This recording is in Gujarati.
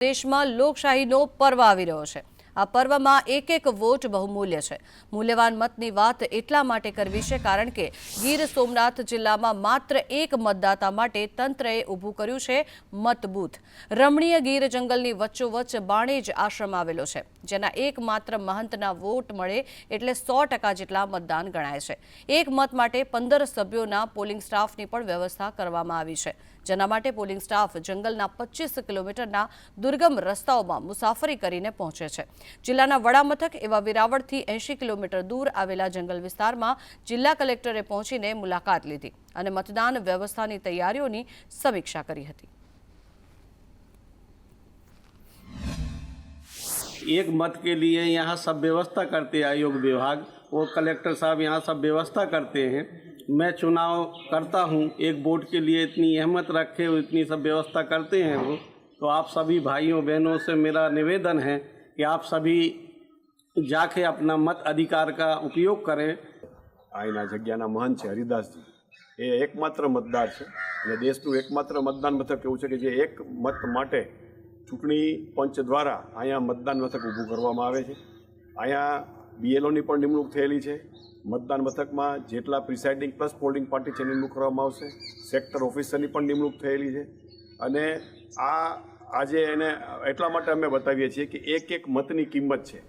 દેશમાં લોકશાહીનો પર્વ આવી રહ્યો છે. આ પર્વમાં એક એક વોટ બહુમૂલ્ય છે. મૂલ્યવાન મતની વાત એટલા માટે કરવી છે કારણ કે ગીર સોમનાથ જિલ્લામાં માત્ર એક મતદાતા માટે તંત્રએ ઊભું કર્યું છે મતબૂથ. રમણીય ગીર જંગલની વચ્ચોવચ્ચ બાણેજ આશ્રમ આવેલો છે, જેના એકમાત્ર મહંતના વોટ મળે એટલે સો જેટલા મતદાન ગણાય છે. એક મત માટે પંદર સભ્યોના પોલિંગ સ્ટાફની પણ વ્યવસ્થા કરવામાં આવી છે. જેના માટે પોલિંગ સ્ટાફ જંગલના પચીસ કિલોમીટરના દુર્ગમ રસ્તાઓમાં મુસાફરી કરીને પહોંચે છે. જિલ્લાના વડામથક એવા વેરાવળથી એંશી કિલોમીટર દૂર આવેલા જંગલ વિસ્તારમાં જિલ્લા કલેક્ટરે પહોંચીને મુલાકાત લીધી અને મતદાન વ્યવસ્થાની તૈયારીઓની સમીક્ષા કરી હતી एक मत के लिए यहाँ सब व्यवस्था करते हैं आयोग विभाग वो कलेक्टर साहब यहाँ सब व्यवस्था करते हैं मैं चुनाव करता हूँ एक वोट के लिए इतनी अहमत रखे हुए इतनी सब व्यवस्था करते हैं वो तो आप सभी भाइयों बहनों से मेरा निवेदन है कि आप सभी जाके अपना मत अधिकार का उपयोग करें અહીંના જગ્યાના મહંત છે હરિદાસજી એ એકમાત્ર મતદાર છે અને દેશનું એકમાત્ર મતદાન મથક એવું છે કે જે એક મત માટે ચૂંટણી પંચ દ્વારા અહીંયા મતદાન મથક ઊભું કરવામાં આવે છે અહીંયા બીએલઓની પણ નિમણૂક થયેલી છે મતદાન મથકમાં જેટલા પ્રિસાઇડિંગ પ્લસ પોલિંગ પાર્ટી છે એની નિમણૂક કરવામાં આવશે સેક્ટર ઓફિસરની પણ નિમણૂક થયેલી છે અને આ આજે એને એટલા માટે અમે બતાવીએ છીએ કે એક એક મતની કિંમત છે.